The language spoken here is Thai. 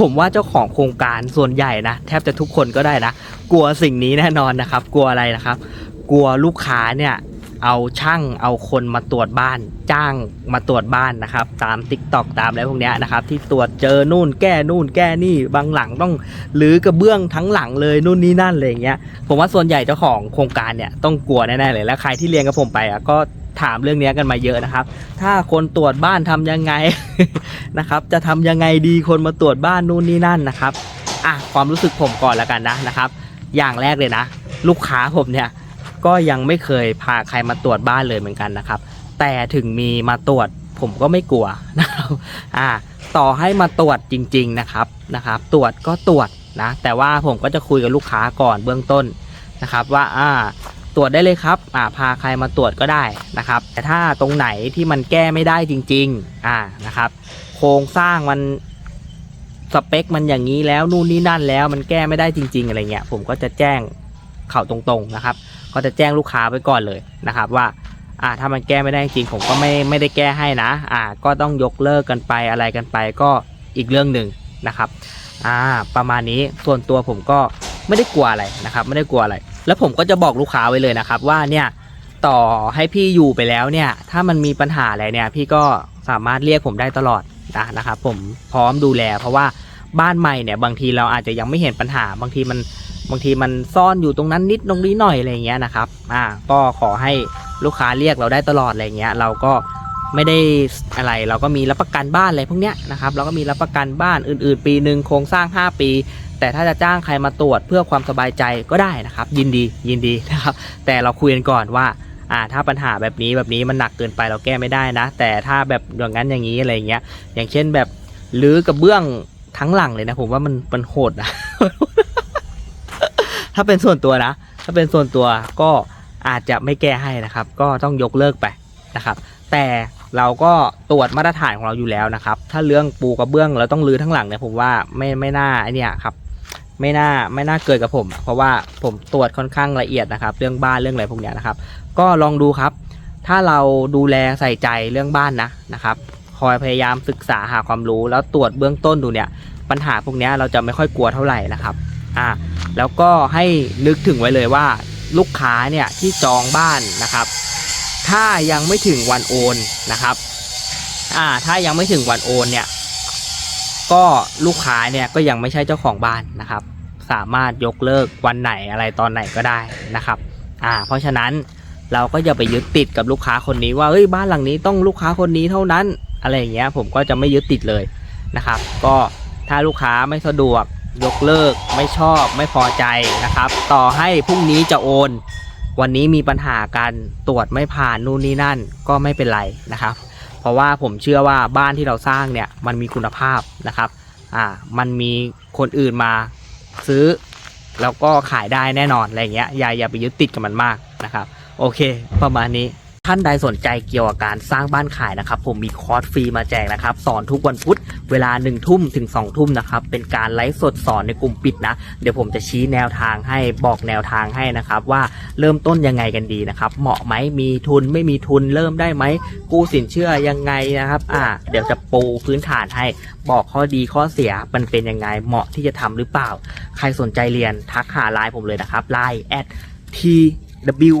ผมว่าเจ้าของโครงการส่วนใหญ่นะแทบจะทุกคนก็ได้นะ กลัวสิ่งนี้แน่นอนนะครับ กลัวอะไรนะครับ กลัวลูกค้าเนี่ยเอาช่างเอาคนมาตรวจบ้าน จ้างมาตรวจบ้านนะครับ ตาม t ิ k t o k ตามอะไรพวกเนี้ยนะครับ ที่ตรวจเจอนู่นแก้นู่นแก้นี่บางหลังต้องหรือกระเบื้องทั้งหลังเลยนู่นนี่นั่นอะไรอย่างเงี้ยผมว่าส่วนใหญ่เจ้าของโครงการเนี่ยต้องกลัวแน่ๆเลยและใครที่เรียนกับผมไปอะก็ ถามเรื่องนี้กันมาเยอะนะครับ ถ้าคนตรวจบ้านทำยังไงนะครับ จะทำยังไงดีคนมาตรวจบ้านนู่นนี่นั่นนะครับอะความรู้สึกผมก่อนแล้วกันนะนะครับ อย่างแรกเลยนะ ลูกค้าผมเนี่ยก็ยังไม่เคยพาใครมาตรวจบ้านเลยเหมือนกันนะครับ แต่ถึงมีมาตรวจผมก็ไม่กลัวนะครับอ่าต่อให้มาตรวจจริง ๆนะครับนะครับ ตรวจก็ตรวจนะแต่ว่าผมก็จะคุยกับลูกค้าก่อนเบื้องต้นนะครับว่าอ่า ตรวจได้เลยครับอ่าพาใครมาตรวจก็ได้นะครับ แต่ถ้าตรงไหนที่มันแก้ไม่ได้จริง ๆ อ่านะครับ โครงสร้างมันสเปคมันอย่างนี้แล้วนู่นนี่นั่นแล้วมันแก้ไม่ได้จริง ๆ อะไรเงี้ยผมก็จะแจ้งเขาตรงๆนะครับ ก็จะแจ้งลูกค้าไปก่อนเลยนะครับ ว่าอ่าถ้ามันแก้ไม่ได้จริงผมก็ไม่ไม่ได้แก้ให้นะ อ่า ก็ต้องยกเลิกกันไปอะไรกันไปก็อีกเรื่องหนึ่งนะครับ อ่า ประมาณนี้ส่วนตัวผมก็ไม่ได้กลัวอะไรนะครับ ไม่ได้กลัวอะไร แล้วผมก็จะบอกลูกค้าไว้เลยนะครับ ว่าเนี่ยต่อให้พี่อยู่ไปแล้วเนี่ย ถ้ามันมีปัญหาอะไรเนี่ย พี่ก็สามารถเรียกผมได้ตลอดนะนะครับผมพร้อมดูแล เพราะว่าบ้านใหม่เนี่ยบางทีเราอาจจะยังไม่เห็นปัญหา บางทีมันบางทีมันซ่อนอยู่ตรงนั้นนิดตรงนี้หน่อยอะไรเงี้ยนะครับอ่าก็ขอให้ลูกค้าเรียกเราได้ตลอดอะไรเงี้ย เราก็ไม่ได้อะไรเราก็มีรับประกันบ้านอะไรพวกเนี้ยนะครับ เราก็มีรับประกันบ้านอื่น ๆ ปีหนึ่งโครงสร้าง 5 ปี แต่ถ้าจะจ้างใครมาตรวจเพื่อความสบายใจก็ได้นะครับ ยินดียินดีนะครับ แต่เราคุยกันก่อนว่าอ่าถ้าปัญหาแบบนี้แบบนี้มันหนักเกินไปเราแก้ไม่ได้นะ แต่ถ้าแบบอย่างนั้นอย่างนี้อะไรอย่างเงี้ย อย่างเช่นแบบรื้อกระเบื้องทั้งหลังเลยนะผมว่ามันมันโหดนะถ้าเป็นส่วนตัวนะ ถ้าเป็นส่วนตัวก็อาจจะไม่แก้ให้นะครับ ก็ต้องยกเลิกไปนะครับ แต่เราก็ตรวจมาตรฐานของเราอยู่แล้วนะครับ ถ้าเรื่องปูกระเบื้องเราต้องรื้อทั้งหลังเนี่ยผมว่าไม่ไม่น่าไอเนี่ยครับ ไม่น่าไม่น่าเกิดกับผมเพราะว่าผมตรวจค่อนข้างละเอียดนะครับ เรื่องบ้านเรื่องอะไรพวกเนี้ยนะครับ ก็ลองดูครับ ถ้าเราดูแลใส่ใจเรื่องบ้านนะนะครับคอยพยายามศึกษาหาความรู้แล้วตรวจเบื้องต้นดูเนี่ย ปัญหาพวกเนี้ยเราจะไม่ค่อยกลัวเท่าไหร่นะครับอ่าแล้วก็ให้นึกถึงไว้เลยว่าลูกค้าเนี่ยที่จองบ้านนะครับ ถ้ายังไม่ถึงวันโอนนะครับอ่าถ้ายังไม่ถึงวันโอนเนี่ย ก็ลูกค้าเนี่ยก็ยังไม่ใช่เจ้าของบ้านนะครับ สามารถยกเลิกวันไหนอะไรตอนไหนก็ได้นะครับอ่าเพราะฉะนั้นเราก็อย่าไปยึดติดกับลูกค้าคนนี้ว่าเฮ้ยบ้านหลังนี้ต้องลูกค้าคนนี้เท่านั้นอะไรอย่างเงี้ยผมก็จะไม่ยึดติดเลยนะครับ ก็ถ้าลูกค้าไม่สะดวกยกเลิกไม่ชอบไม่พอใจนะครับ ต่อให้พรุ่งนี้จะโอน วันนี้มีปัญหาการตรวจไม่ผ่านนู่นนี่นั่นก็ไม่เป็นไรนะครับ เพราะว่าผมเชื่อว่าบ้านที่เราสร้างเนี่ยมันมีคุณภาพนะครับอ่ามันมีคนอื่นมาซื้อ แล้วก็ขายได้แน่นอนอะไรเงี้ยอย่าอย่าไปยึดติดกับมันมากนะครับ โอเค ประมาณนี้ ท่านใดสนใจเกี่ยวกับการสร้างบ้านขายนะครับ ผมมีคอร์สฟรีมาแจกนะครับ สอนทุกวันพุธเวลา1นึ่ทุ่มถึง2องทุ่มนะครับ เป็นการไลฟ์สดสอนในกลุ่มปิดนะ เดี๋ยวผมจะชี้แนวทางให้บอกแนวทางให้นะครับ ว่าเริ่มต้นยังไงกันดีนะครับ เหมาะไหมมีทุนไม่มีทุนเริ่มได้ไหมกู้สินเชื่อยังไงนะครับ อ่า เดี๋ยวจะปูพื้นฐานให้บอกข้อดีข้อเสียมันเป็นยังไงเหมาะที่จะทำหรือเปล่า ใครสนใจเรียนทักหาไลน์ผมเลยนะครับไลน์ at twh